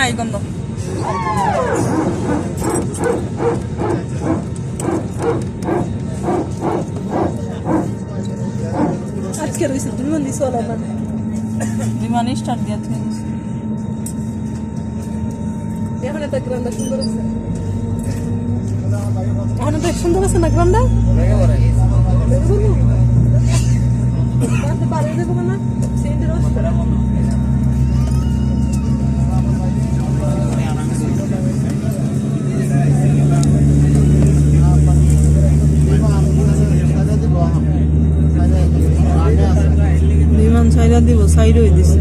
নাই গন্ধ। আজকে রয়েছে তুমি মন্দির চলে না বিমান স্টার্ট দিয়ে থেকে। এখন একটা গ্রামটা সুন্দর আছে। এখন তো সুন্দর আছে না গ্রামটা? পারে দেবো না সেন্টের 選んでも最良いです。